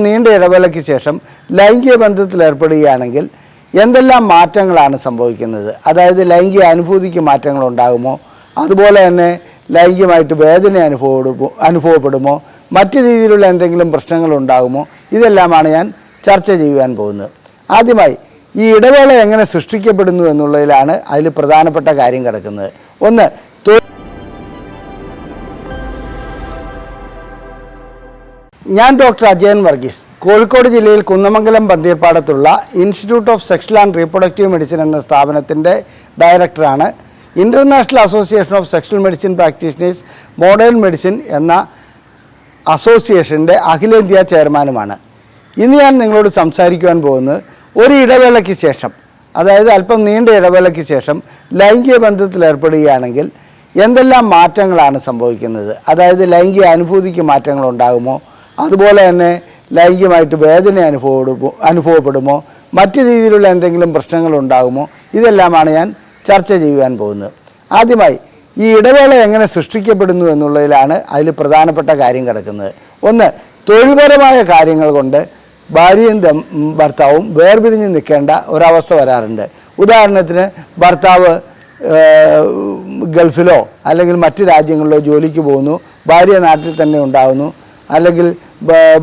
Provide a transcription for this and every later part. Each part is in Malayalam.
നീണ്ട ഇടവേളയ്ക്ക് ശേഷം ലൈംഗിക ബന്ധത്തിൽ ഏർപ്പെടുകയാണെങ്കിൽ എന്തെല്ലാം മാറ്റങ്ങളാണ് സംഭവിക്കുന്നത്? അതായത് ലൈംഗിക അനുഭൂതിക്ക് മാറ്റങ്ങൾ ഉണ്ടാകുമോ? അതുപോലെ തന്നെ ലൈംഗികമായിട്ട് വേദന അനുഭവപ്പെടുമോ അനുഭവപ്പെടുമോ? മറ്റു രീതിയിലുള്ള എന്തെങ്കിലും പ്രശ്നങ്ങൾ ഉണ്ടാകുമോ? ഇതെല്ലാമാണ് ഞാൻ ചർച്ച ചെയ്യുവാൻ പോകുന്നത്. ആദ്യമായി ഈ ഇടവേള എങ്ങനെ സൃഷ്ടിക്കപ്പെടുന്നു എന്നുള്ളതിലാണ് അതിൽ പ്രധാനപ്പെട്ട കാര്യം കിടക്കുന്നത്. ഒന്ന് ഞാൻ ഡോക്ടർ അജയൻ വർഗീസ്. കോഴിക്കോട് ജില്ലയിൽ Kunnamangalam പന്തീർപ്പാടത്തുള്ള institute of sexual and reproductive medicine എന്ന സ്ഥാപനത്തിന്റെ ഡയറക്ടറാണ്. International association of sexual medicine practitioners modern medicine എന്ന അസോസിയേഷന്റെ അഖിലേന്ത്യാ ചെയർമാനുമാണ്. ഇന്ന് ഞാൻ നിങ്ങളോട് സംസാരിക്കുവാൻ പോകുന്നത് ഒരു ഇടവേളയ്ക്ക് ശേഷം അതായത് അല്പം നീണ്ട ഇടവേളയ്ക്ക് ശേഷം ലൈംഗിക ബന്ധത്തിൽ ഏർപ്പെടുകയാണെങ്കിൽ എന്തെല്ലാം മാറ്റങ്ങളാണ് സംഭവിക്കുന്നത്? അതായത് ലൈംഗിക അനുഭൂതിക്ക് മാറ്റങ്ങൾ ഉണ്ടാകുമോ അതുപോലെ തന്നെ ലൈംഗികമായിട്ട് വേദന അനുഭവപ്പെടുമോ അനുഭവപ്പെടുമോ മറ്റു രീതിയിലുള്ള എന്തെങ്കിലും പ്രശ്നങ്ങൾ ഉണ്ടാകുമോ ഇതെല്ലാമാണ് ഞാൻ ചർച്ച ചെയ്യുവാൻ പോകുന്നത്. ആദ്യമായി ഈ ഇടവേള എങ്ങനെ സൃഷ്ടിക്കപ്പെടുന്നു എന്നുള്ളതിലാണ് അതിൽ പ്രധാനപ്പെട്ട കാര്യം കിടക്കുന്നത്. ഒന്ന് തൊഴിൽപരമായ കാര്യങ്ങൾ കൊണ്ട് ഭാര്യയും ഭർത്താവും വേർപിരിഞ്ഞ് നിൽക്കേണ്ട ഒരവസ്ഥ വരാറുണ്ട്. ഉദാഹരണത്തിന് ഭർത്താവ് ഗൾഫിലോ അല്ലെങ്കിൽ മറ്റ് രാജ്യങ്ങളിലോ ജോലിക്ക് പോകുന്നു ഭാര്യ നാട്ടിൽ തന്നെ ഉണ്ടാകുന്നു അല്ലെങ്കിൽ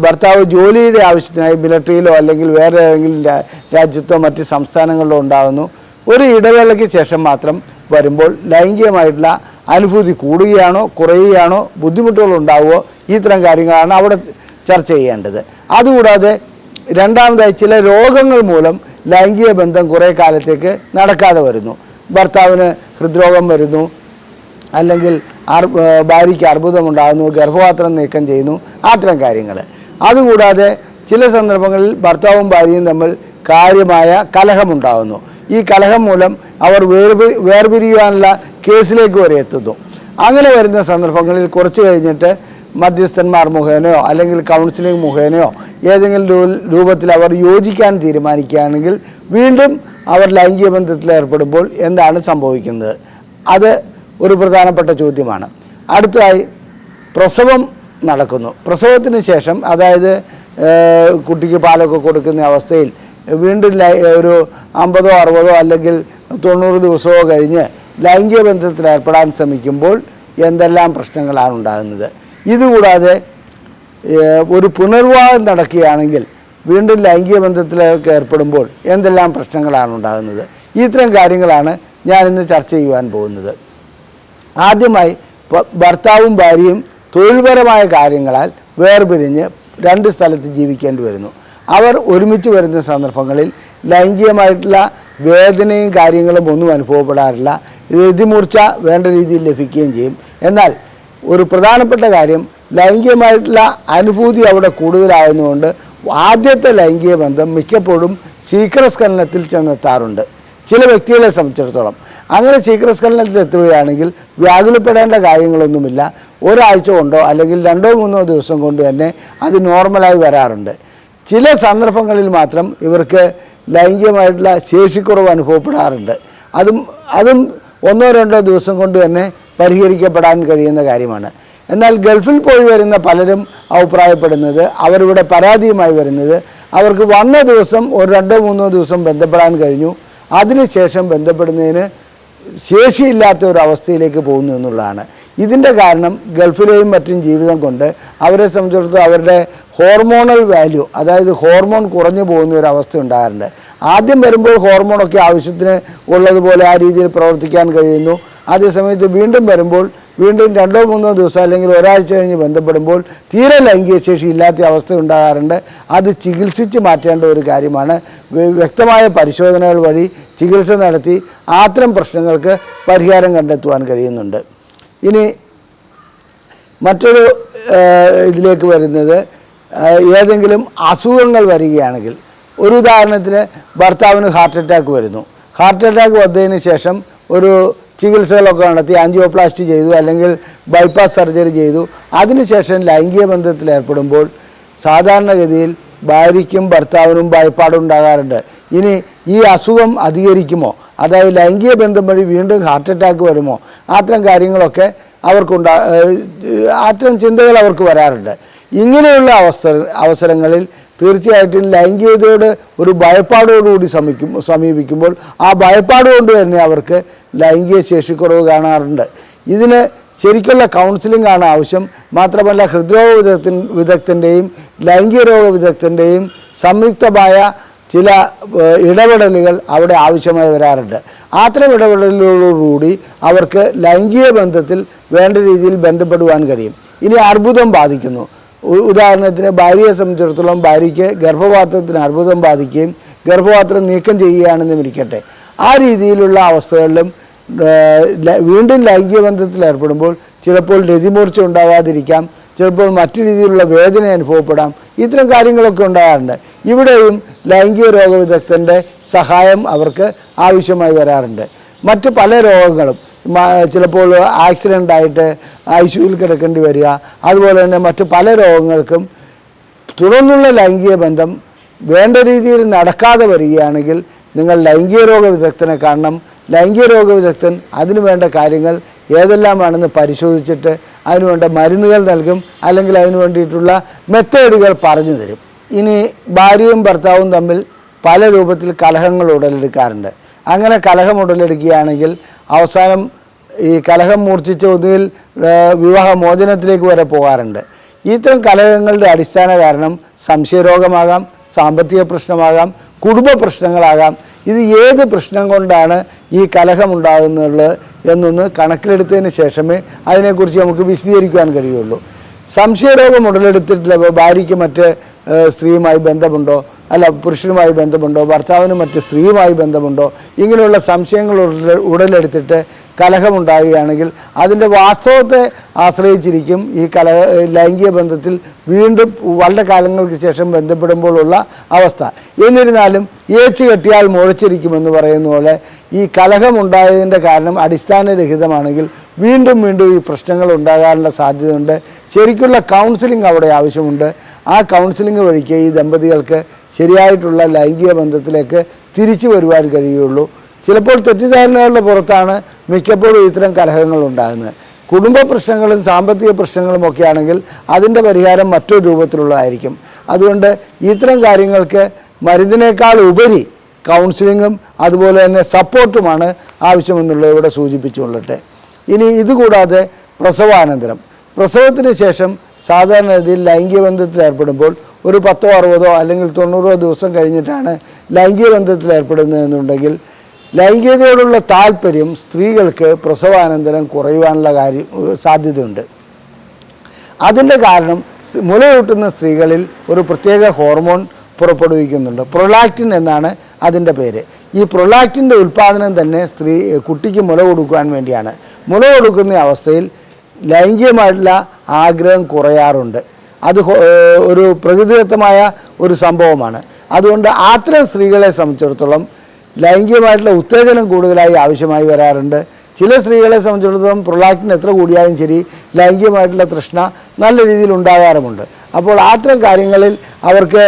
ഭർത്താവ് ജോലിയുടെ ആവശ്യത്തിനായി മിലിറ്ററിയിലോ അല്ലെങ്കിൽ വേറെ ഏതെങ്കിലും രാജ്യത്തോ മറ്റ് സംസ്ഥാനങ്ങളിലോ ഉണ്ടാകുന്നു. ഒരു ഇടവേളയ്ക്ക് ശേഷം മാത്രം വരുമ്പോൾ ലൈംഗികമായിട്ടുള്ള അനുഭൂതി കൂടുകയാണോ കുറയുകയാണോ ബുദ്ധിമുട്ടുകൾ ഉണ്ടാവുമോ ഇത്തരം കാര്യങ്ങളാണ് അവിടെ ചർച്ച ചെയ്യേണ്ടത്. അതുകൂടാതെ രണ്ടാമതായി ചില രോഗങ്ങൾ മൂലം ലൈംഗിക ബന്ധം കുറേ കാലത്തേക്ക് നടക്കാതെ വരുന്നു. ഭർത്താവിന് ഹൃദ്രോഗം വരുന്നു. അല്ലെങ്കിൽ ഭാര്യയ്ക്ക് അർബുദമുണ്ടാകുന്നു ഗർഭപാത്രം നീക്കം ചെയ്യുന്നു അത്തരം കാര്യങ്ങൾ. അതുകൂടാതെ ചില സന്ദർഭങ്ങളിൽ ഭർത്താവും ഭാര്യയും തമ്മിൽ കാര്യമായ കലഹമുണ്ടാകുന്നു. ഈ കലഹം മൂലം അവർ വേർപിരി വേർപിരിയുവാനുള്ള കേസിലേക്ക് വരെ എത്തുന്നു. അങ്ങനെ വരുന്ന സന്ദർഭങ്ങളിൽ കുറച്ച് കഴിഞ്ഞിട്ട് മധ്യസ്ഥന്മാർ മുഖേനയോ അല്ലെങ്കിൽ കൗൺസിലിംഗ് മുഖേനയോ ഏതെങ്കിലും രൂപത്തിൽ അവർ യോജിക്കാൻ തീരുമാനിക്കുകയാണെങ്കിൽ വീണ്ടും അവർ ലൈംഗിക ബന്ധത്തിൽ ഏർപ്പെടുമ്പോൾ എന്താണ് സംഭവിക്കുന്നത്? അത് ഒരു പ്രധാനപ്പെട്ട ചോദ്യമാണ്. അടുത്തതായി പ്രസവം നടക്കുന്നു. പ്രസവത്തിന് ശേഷം അതായത് കുട്ടിക്ക് പാലൊക്കെ കൊടുക്കുന്ന അവസ്ഥയിൽ വീണ്ടും ഒരു അമ്പതോ അറുപതോ അല്ലെങ്കിൽ തൊണ്ണൂറ് ദിവസമോ കഴിഞ്ഞ് ലൈംഗിക ബന്ധത്തിൽ ഏർപ്പെടാൻ ശ്രമിക്കുമ്പോൾ എന്തെല്ലാം പ്രശ്നങ്ങളാണ് ഉണ്ടാകുന്നത്. ഇതുകൂടാതെ ഒരു പുനർവാഹം നടക്കുകയാണെങ്കിൽ വീണ്ടും ലൈംഗിക ബന്ധത്തിലേക്ക് ഏർപ്പെടുമ്പോൾ എന്തെല്ലാം പ്രശ്നങ്ങളാണ് ഉണ്ടാകുന്നത്. ഇത്തരം കാര്യങ്ങളാണ് ഞാനിന്ന് ചർച്ച ചെയ്യുവാൻ പോകുന്നത്. ആദ്യമായി ഭർത്താവും ഭാര്യയും തൊഴിൽപരമായ കാര്യങ്ങളാൽ വേർപിരിഞ്ഞ് രണ്ട് സ്ഥലത്ത് ജീവിക്കേണ്ടി വരുന്നു. അവർ ഒരുമിച്ച് വരുന്ന സന്ദർഭങ്ങളിൽ ലൈംഗികമായിട്ടുള്ള വേദനയും കാര്യങ്ങളും ഒന്നും അനുഭവപ്പെടാറില്ല. ഇത് ഇതിമൂർച്ച വേണ്ട രീതിയിൽ ലഭിക്കുകയും ചെയ്യും. എന്നാൽ ഒരു പ്രധാനപ്പെട്ട കാര്യം ലൈംഗികമായിട്ടുള്ള അനുഭൂതി അവിടെ കൂടുതലായതുകൊണ്ട് ആദ്യത്തെ ലൈംഗിക ബന്ധം മിക്കപ്പോഴും ശീഘ്രസ്ഖലനത്തിൽ ചെന്നെത്താറുണ്ട്. ചില വ്യക്തികളെ സംബന്ധിച്ചിടത്തോളം. അങ്ങനെ ശീഘ്രസ്ഖലനത്തിൽ എത്തുകയാണെങ്കിൽ വ്യാകുലപ്പെടേണ്ട കാര്യങ്ങളൊന്നുമില്ല. ഒരാഴ്ച കൊണ്ടോ അല്ലെങ്കിൽ രണ്ടോ മൂന്നോ ദിവസം കൊണ്ട് തന്നെ അത് നോർമലായി വരാറുണ്ട്. ചില സന്ദർഭങ്ങളിൽ മാത്രം ഇവർക്ക് ലൈംഗികമായിട്ടുള്ള ശേഷിക്കുറവ് അനുഭവപ്പെടാറുണ്ട്. അതും അതും ഒന്നോ രണ്ടോ ദിവസം കൊണ്ട് തന്നെ പരിഹരിക്കപ്പെടാൻ കഴിയുന്ന കാര്യമാണ്. എന്നാൽ ഗൾഫിൽ പോയി വരുന്ന പലരും അഭിപ്രായപ്പെടുന്നത് അവരിവിടെ പരാതിയുമായി വരുന്നത് അവർക്ക് വന്ന ദിവസം ഒരു രണ്ടോ മൂന്നോ ദിവസം ബന്ധപ്പെടാൻ കഴിഞ്ഞു. അതിനുശേഷം ബന്ധപ്പെടുന്നതിന് ശേഷിയില്ലാത്ത ഒരു അവസ്ഥയിലേക്ക് പോകുന്നു എന്നുള്ളതാണ്. ഇതിന്റെ കാരണം ഗൾഫിലെയും മറ്റും ജീവിതം കൊണ്ട് അവരെ സംബന്ധിച്ചിടത്തോളം അവരുടെ ഹോർമോണൽ വാല്യൂ അതായത് ഹോർമോൺ കുറഞ്ഞു പോകുന്ന ഒരു അവസ്ഥ ഉണ്ടാകാറുണ്ട്. ആദ്യം വരുമ്പോൾ ഹോർമോണൊക്കെ ആവശ്യത്തിന് ഉള്ളതുപോലെ ആ രീതിയിൽ പ്രവർത്തിക്കാൻ കഴിയുന്നു. അതേസമയത്ത് വീണ്ടും വരുമ്പോൾ വീണ്ടും രണ്ടോ മൂന്നോ ദിവസം അല്ലെങ്കിൽ ഒരാഴ്ച കഴിഞ്ഞ് ബന്ധപ്പെടുമ്പോൾ തീരെ ലൈംഗിക ശേഷി ഇല്ലാത്ത അവസ്ഥ ഉണ്ടാകാറുണ്ട്. അത് ചികിത്സിച്ച് മാറ്റേണ്ട ഒരു കാര്യമാണ്. വ്യക്തമായ പരിശോധനകൾ വഴി ചികിത്സ നടത്തി അത്തരം പ്രശ്നങ്ങൾക്ക് പരിഹാരം കണ്ടെത്തുവാൻ കഴിയുന്നുണ്ട്. ഇനി മറ്റൊരു ഇതിലേക്ക് വരുന്നത് ഏതെങ്കിലും അസുഖങ്ങൾ വരികയാണെങ്കിൽ. ഒരു ഉദാഹരണത്തിന് ഭർത്താവിന് ഹാർട്ട് അറ്റാക്ക് വരുന്നു. ഹാർട്ട് അറ്റാക്ക് വന്നതിന് ശേഷം ഒരു ചികിത്സകളൊക്കെ നടത്തി ആൻജിയോപ്ലാസ്റ്റി ചെയ്തു അല്ലെങ്കിൽ ബൈപ്പാസ് സർജറി ചെയ്തു. അതിനുശേഷം ലൈംഗിക ബന്ധത്തിൽ ഏർപ്പെടുമ്പോൾ സാധാരണഗതിയിൽ ഭാര്യയ്ക്കും ഭർത്താവിനും ഭയപ്പാടുണ്ടാകാറുണ്ട്. ഇനി ഈ അസുഖം അധികരിക്കുമോ? അതായത് ലൈംഗിക ബന്ധം വഴി വീണ്ടും ഹാർട്ട് അറ്റാക്ക് വരുമോ? അത്തരം കാര്യങ്ങളൊക്കെ അവർക്കുണ്ടാ അത്തരം ചിന്തകൾ അവർക്ക് വരാറുണ്ട്. ഇങ്ങനെയുള്ള അവസര അവസരങ്ങളിൽ തീർച്ചയായിട്ടും ലൈംഗികതയോട് ഒരു ഭയപ്പാടോടുകൂടി സമീപിക്കും സമീപിക്കുമ്പോൾ ആ ഭയപ്പാട് കൊണ്ട് തന്നെ അവർക്ക് ലൈംഗിക ശേഷിക്കുറവ് കാണാറുണ്ട്. ഇതിന് ശരിക്കുള്ള കൗൺസിലിംഗ് ആണ് ആവശ്യം. മാത്രമല്ല ഹൃദ്രോഗ വിദഗ്ധൻ വിദഗ്ധന്റെയും ലൈംഗിക രോഗ വിദഗ്ധന്റെയും സംയുക്തമായ ചില ഇടപെടലുകൾ അവിടെ ആവശ്യമായി വരാറുണ്ട്. അത്തരം ഇടപെടലുകളോടുകൂടി അവർക്ക് ലൈംഗിക ബന്ധത്തിൽ വേണ്ട രീതിയിൽ ബന്ധപ്പെടുവാൻ കഴിയും. ഇനി അർബുദം ബാധിക്കുന്നു. ഉദാഹരണത്തിന് ഭാര്യയെ സംബന്ധിച്ചിടത്തോളം ഭാര്യയ്ക്ക് ഗർഭപാത്രത്തിന് അർബുദം ബാധിക്കുകയും ഗർഭപാത്രം നീക്കം ചെയ്യുകയാണെന്ന് വിളിക്കട്ടെ. ആ രീതിയിലുള്ള അവസ്ഥകളിലും വീണ്ടും ലൈംഗിക ബന്ധത്തിൽ ഏർപ്പെടുമ്പോൾ ചിലപ്പോൾ രതിമൂർച്ച ഉണ്ടാകാതിരിക്കാം ചിലപ്പോൾ മറ്റു രീതിയിലുള്ള വേദന അനുഭവപ്പെടാം ഇത്തരം കാര്യങ്ങളൊക്കെ ഉണ്ടാകാറുണ്ട്. ഇവിടെയും ലൈംഗിക രോഗവിദഗ്ധന്റെ സഹായം അവർക്ക് ആവശ്യമായി വരാറുണ്ട്. മറ്റ് പല രോഗങ്ങളും ചിലപ്പോൾ ആക്സിഡന്റ് ആയിട്ട് ഐ സിയുയിൽ കിടക്കേണ്ടി വരിക. അതുപോലെ തന്നെ മറ്റ് പല രോഗങ്ങൾക്കും തുടർന്നുള്ള ലൈംഗിക ബന്ധം വേണ്ട രീതിയിൽ നടക്കാതെ വരികയാണെങ്കിൽ നിങ്ങൾ ലൈംഗിക രോഗ വിദഗ്ധനെ കാണണം. ലൈംഗിക രോഗ വിദഗ്ധൻ അതിനുവേണ്ട കാര്യങ്ങൾ ഏതെല്ലാമാണെന്ന് പരിശോധിച്ചിട്ട് അതിനുവേണ്ട മരുന്നുകൾ നൽകും. അല്ലെങ്കിൽ അതിനു വേണ്ടിയിട്ടുള്ള മെത്തേഡുകൾ പറഞ്ഞു തരും. ഇനി ഭാര്യയും ഭർത്താവും തമ്മിൽ പല രൂപത്തിൽ കലഹങ്ങൾ ഉടലെടുക്കാറുണ്ട്. അങ്ങനെ കലഹം ഉടലെടുക്കുകയാണെങ്കിൽ അവസാനം ഈ കലഹം മൂർച്ഛിച്ച ഒന്നിൽ വിവാഹമോചനത്തിലേക്ക് വരെ പോകാറുണ്ട്. ഇത്തരം കലഹങ്ങളുടെ അടിസ്ഥാന കാരണം സംശയരോഗമാകാം സാമ്പത്തിക പ്രശ്നമാകാം കുടുംബ പ്രശ്നങ്ങളാകാം. ഇത് ഏത് പ്രശ്നം കൊണ്ടാണ് ഈ കലഹം ഉണ്ടാകുന്നുള്ളത് എന്നൊന്ന് കണക്കിലെടുത്തതിന് ശേഷമേ അതിനെക്കുറിച്ച് നമുക്ക് വിശദീകരിക്കാൻ കഴിയുള്ളൂ. സംശയരോഗം ഉടലെടുത്തിട്ടുള്ള ഭാര്യയ്ക്ക് മറ്റ് സ്ത്രീയുമായി ബന്ധമുണ്ടോ? അല്ല പുരുഷനുമായി ബന്ധമുണ്ടോ? ഭർത്താവിനും മറ്റ് സ്ത്രീയുമായി ബന്ധമുണ്ടോ? ഇങ്ങനെയുള്ള സംശയങ്ങൾ ഉടലെ- ഉടലെടുത്തിട്ട് കലഹമുണ്ടാകുകയാണെങ്കിൽ അതിന്റെ വാസ്തവത്തെ ആശ്രയിച്ചിരിക്കും ഈ കല ലൈംഗിക ബന്ധത്തിൽ വീണ്ടും വളരെ കാലങ്ങൾക്ക് ശേഷം ബന്ധപ്പെടുമ്പോഴുള്ള അവസ്ഥ. എന്നിരുന്നാലും ഏച്ചു കെട്ടിയാൽ മുഴച്ചിരിക്കുമെന്ന് പറയുന്ന പോലെ ഈ കലഹമുണ്ടായതിന്റെ കാരണം അടിസ്ഥാനരഹിതമാണെങ്കിൽ വീണ്ടും വീണ്ടും ഈ പ്രശ്നങ്ങൾ ഉണ്ടാകാനുള്ള സാധ്യതയുണ്ട്. ശരിക്കുള്ള കൗൺസിലിംഗ് അവിടെ ആവശ്യമുണ്ട്. ആ കൗൺസിലിംഗ് വഴിക്ക് ഈ ദമ്പതികൾക്ക് ശരിയായിട്ടുള്ള ലൈംഗിക ബന്ധത്തിലേക്ക് തിരിച്ചു വരുവാൻ കഴിയുള്ളൂ. ചിലപ്പോൾ തെറ്റിദ്ധാരണകളുടെ പുറത്താണ് മിക്കപ്പോഴും ഇത്തരം കലഹങ്ങൾ ഉണ്ടാകുന്നത്. കുടുംബ പ്രശ്നങ്ങളും സാമ്പത്തിക പ്രശ്നങ്ങളും ഒക്കെ ആണെങ്കിൽ അതിന്റെ പരിഹാരം മറ്റൊരു രൂപത്തിലുള്ളതായിരിക്കും. അതുകൊണ്ട് ഇത്തരം കാര്യങ്ങൾക്ക് മരുന്നിനേക്കാൾ ഉപരി കൗൺസിലിങ്ങും അതുപോലെ തന്നെ സപ്പോർട്ടുമാണ് ആവശ്യമെന്നുള്ളത് ഇവിടെ സൂചിപ്പിച്ചുകൊള്ളട്ടെ. ഇനി ഇതുകൂടാതെ പ്രസവാനന്തരം. പ്രസവത്തിന് ശേഷം സാധാരണഗതിയിൽ ലൈംഗിക ബന്ധത്തിൽ ഏർപ്പെടുമ്പോൾ ഒരു പത്തോ അറുപതോ അല്ലെങ്കിൽ തൊണ്ണൂറോ ദിവസം കഴിഞ്ഞിട്ടാണ് ലൈംഗിക ബന്ധത്തിൽ ഏർപ്പെടുന്നതെന്നുണ്ടെങ്കിൽ ലൈംഗികതയോടുള്ള താല്പര്യം സ്ത്രീകൾക്ക് പ്രസവാനന്തരം കുറയുവാനുള്ള കാര്യം സാധ്യതയുണ്ട്. അതിന്റെ കാരണം മുലയൂട്ടുന്ന സ്ത്രീകളിൽ ഒരു പ്രത്യേക ഹോർമോൺ പുറപ്പെടുവിക്കുന്നുണ്ട്. പ്രൊലാക്റ്റിൻ എന്നാണ് അതിന്റെ പേര്. ഈ പ്രൊലാക്റ്റിന്റെ ഉൽപ്പാദനം തന്നെ സ്ത്രീ കുട്ടിക്ക് മുല കൊടുക്കുവാൻ വേണ്ടിയാണ്. മുല കൊടുക്കുന്ന അവസ്ഥയിൽ ലൈംഗികമായിട്ടുള്ള ആഗ്രഹം കുറയാറുണ്ട്. അത് ഒരു പ്രകൃതിദത്തമായ ഒരു സംഭവമാണ്. അതുകൊണ്ട് അത്തരം സ്ത്രീകളെ സംബന്ധിച്ചിടത്തോളം ലൈംഗികമായിട്ടുള്ള ഉത്തേജനം കൂടുതലായി ആവശ്യമായി വരാറുണ്ട്. ചില സ്ത്രീകളെ സംബന്ധിച്ചിടത്തോളം പ്രൊലാക്റ്റിൻ എത്ര കൂടിയാലും ശരി ലൈംഗികമായിട്ടുള്ള തൃഷ്ണ നല്ല രീതിയിൽ ഉണ്ടാകാറുമുണ്ട്. അപ്പോൾ അത്തരം കാര്യങ്ങളിൽ അവർക്ക്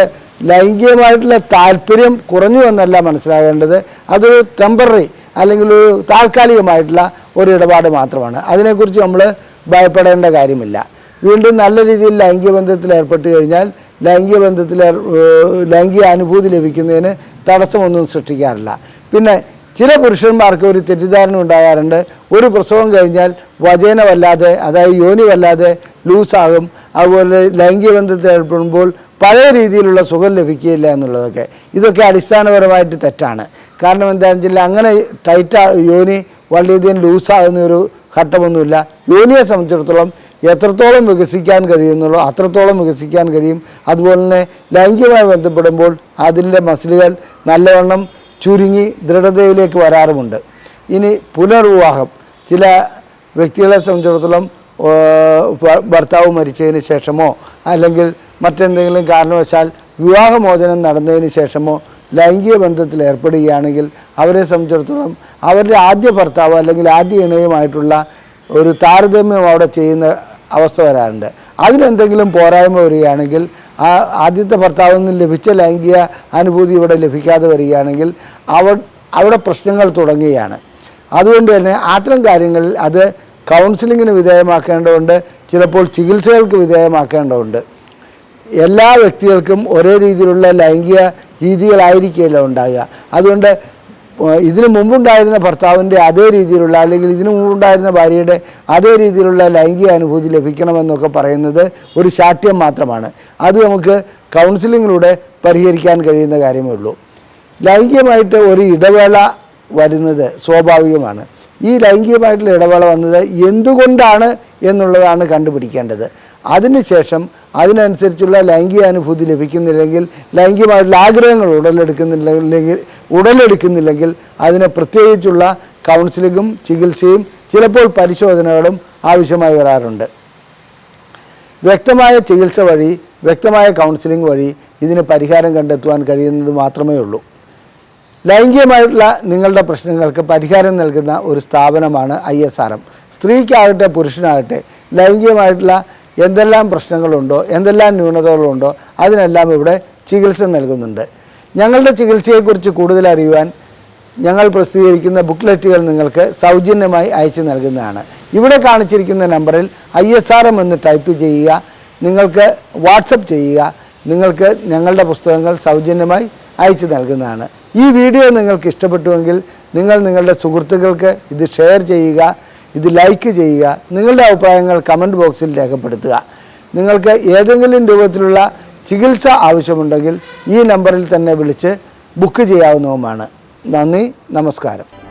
ലൈംഗികമായിട്ടുള്ള താല്പര്യം കുറഞ്ഞു എന്നല്ല മനസ്സിലാകേണ്ടത്. അതൊരു ടെമ്പററി അല്ലെങ്കിൽ ഒരു താൽക്കാലികമായിട്ടുള്ള ഒരു ഇടപാട് മാത്രമാണ്. അതിനെക്കുറിച്ച് നമ്മൾ ഭയപ്പെടേണ്ട കാര്യമില്ല. വീണ്ടും നല്ല രീതിയിൽ ലൈംഗിക ബന്ധത്തിൽ ഏർപ്പെട്ട് കഴിഞ്ഞാൽ ലൈംഗിക ബന്ധത്തിൽ ലൈംഗിക അനുഭൂതി ലഭിക്കുന്നതിന് തടസ്സമൊന്നും സൃഷ്ടിക്കാറില്ല. പിന്നെ ചില പുരുഷന്മാർക്ക് ഒരു തെറ്റിദ്ധാരണ ഉണ്ടാകാറുണ്ട്. ഒരു പ്രസവം കഴിഞ്ഞാൽ വചന വല്ലാതെ അതായത് യോനി വല്ലാതെ ലൂസാകും. അതുപോലെ ലൈംഗിക ബന്ധത്തിൽ ഏർപ്പെടുമ്പോൾ പഴയ രീതിയിലുള്ള സുഖം ലഭിക്കുകയില്ല എന്നുള്ളതൊക്കെ. ഇതൊക്കെ അടിസ്ഥാനപരമായിട്ട് തെറ്റാണ്. കാരണം എന്താണെന്ന് വെച്ചാൽ അങ്ങനെ ടൈറ്റ് യോനി വളരെയധികം ലൂസാകുന്ന ഒരു ഘട്ടമൊന്നുമില്ല. യോനിയെ സംബന്ധിച്ചിടത്തോളം എത്രത്തോളം വികസിക്കാൻ കഴിയുന്നുള്ളൂ അത്രത്തോളം വികസിക്കാൻ കഴിയും. അതുപോലെ തന്നെ ലൈംഗികമായി ബന്ധപ്പെടുമ്പോൾ അതിന്റെ മസിലുകൾ നല്ലവണ്ണം ചുരുങ്ങി ദൃഢതയിലേക്ക് വരാറുമുണ്ട്. ഇനി പുനർവിവാഹം. ചില വ്യക്തികളെ സംബന്ധിച്ചിടത്തോളം ഭർത്താവ് മരിച്ചതിന് ശേഷമോ അല്ലെങ്കിൽ മറ്റെന്തെങ്കിലും കാരണവശാൽ വിവാഹമോചനം നടന്നതിന് ശേഷമോ ലൈംഗിക ബന്ധത്തിൽ ഏർപ്പെടുകയാണെങ്കിൽ അവരെ സംബന്ധിച്ചിടത്തോളം അവരുടെ ആദ്യ ഭർത്താവ് അല്ലെങ്കിൽ ആദ്യ ഇണയുമായിട്ടുള്ള ഒരു താരതമ്യം അവിടെ ചെയ്യുന്ന അവസ്ഥ വരാറുണ്ട്. അതിനെന്തെങ്കിലും പോരായ്മ വരികയാണെങ്കിൽ ആ ആദ്യത്തെ ഭർത്താവിൽ നിന്ന് ലഭിച്ച ലൈംഗിക അനുഭൂതി ഇവിടെ ലഭിക്കാതെ വരികയാണെങ്കിൽ അവ അവിടെ പ്രശ്നങ്ങൾ തുടങ്ങുകയാണ്. അതുകൊണ്ട് തന്നെ അത്തരം കാര്യങ്ങളിൽ അത് കൗൺസിലിങ്ങിന് വിധേയമാക്കേണ്ടതുണ്ട്. ചിലപ്പോൾ ചികിത്സകൾക്ക് വിധേയമാക്കേണ്ടതുണ്ട്. എല്ലാ വ്യക്തികൾക്കും ഒരേ രീതിയിലുള്ള ലൈംഗിക രീതികളായിരിക്കില്ല ഉണ്ടാകുക. അതുകൊണ്ട് ഇതിനു മുമ്പുണ്ടായിരുന്ന ഭർത്താവിന്റെ അതേ രീതിയിലുള്ള അല്ലെങ്കിൽ ഇതിനു മുമ്പുണ്ടായിരുന്ന ഭാര്യയുടെ അതേ രീതിയിലുള്ള ലൈംഗിക അനുഭൂതി ലഭിക്കണമെന്നൊക്കെ പറയുന്നത് ഒരു ശാഠ്യം മാത്രമാണ്. അത് നമുക്ക് കൗൺസിലിങ്ങിലൂടെ പരിഹരിക്കാൻ കഴിയുന്ന കാര്യമേ ഉള്ളൂ. ലൈംഗികമായിട്ട് ഒരു ഇടവേള വരുന്നത് സ്വാഭാവികമാണ്. ഈ ലൈംഗികമായിട്ടുള്ള ഇടവേള വന്നത് എന്തുകൊണ്ടാണ് എന്നുള്ളതാണ് കണ്ടുപിടിക്കേണ്ടത്. അതിനുശേഷം അതിനനുസരിച്ചുള്ള ലൈംഗിക അനുഭൂതി ലഭിക്കുന്നില്ലെങ്കിൽ ലൈംഗികമായിട്ടുള്ള ആഗ്രഹങ്ങൾ ഉടലെടുക്കുന്നില്ലെങ്കിൽ ഉടലെടുക്കുന്നില്ലെങ്കിൽ അതിന് പ്രത്യേകിച്ചുള്ള കൗൺസിലിങ്ങും ചികിത്സയും ചിലപ്പോൾ പരിശോധനകളും ആവശ്യമായി വരാറുണ്ട്. വ്യക്തമായ ചികിത്സ വഴി വ്യക്തമായ കൗൺസിലിംഗ് വഴി ഇതിന് പരിഹാരം കണ്ടെത്തുവാൻ കഴിയുന്നത് മാത്രമേ ഉള്ളൂ. ലൈംഗികമായിട്ടുള്ള നിങ്ങളുടെ പ്രശ്നങ്ങൾക്ക് പരിഹാരം നൽകുന്ന ഒരു സ്ഥാപനമാണ് ഐ എസ് ആർ എം. സ്ത്രീക്കാകട്ടെ പുരുഷനാകട്ടെ ലൈംഗികമായിട്ടുള്ള എന്തെല്ലാം പ്രശ്നങ്ങളുണ്ടോ എന്തെല്ലാം ന്യൂനതകളുണ്ടോ അതിനെല്ലാം ഇവിടെ ചികിത്സ നൽകുന്നുണ്ട്. ഞങ്ങളുടെ ചികിത്സയെക്കുറിച്ച് കൂടുതൽ അറിയുവാൻ ഞങ്ങൾ പ്രസിദ്ധീകരിക്കുന്ന ബുക്ക്ലെറ്റുകൾ നിങ്ങൾക്ക് സൗജന്യമായി അയച്ചു നൽകുന്നതാണ്. ഇവിടെ കാണിച്ചിരിക്കുന്ന നമ്പറിൽ ഐ എസ് ആർ എം എന്ന് ടൈപ്പ് ചെയ്യുക നിങ്ങൾക്ക് വാട്സപ്പ് ചെയ്യുക നിങ്ങൾക്ക് ഞങ്ങളുടെ പുസ്തകങ്ങൾ സൗജന്യമായി അയച്ചു നൽകുന്നതാണ്. ഈ വീഡിയോ നിങ്ങൾക്ക് ഇഷ്ടപ്പെട്ടുവെങ്കിൽ നിങ്ങൾ നിങ്ങളുടെ സുഹൃത്തുക്കൾക്ക് ഇത് ഷെയർ ചെയ്യുക ഇത് ലൈക്ക് ചെയ്യുക നിങ്ങളുടെ അഭിപ്രായങ്ങൾ കമന്റ് ബോക്സിൽ രേഖപ്പെടുത്തുക. നിങ്ങൾക്ക് ഏതെങ്കിലും രൂപത്തിലുള്ള ചികിത്സ ആവശ്യമുണ്ടെങ്കിൽ ഈ നമ്പറിൽ തന്നെ വിളിച്ച് ബുക്ക് ചെയ്യാവുന്നതുമാണ്. നന്ദി നമസ്കാരം.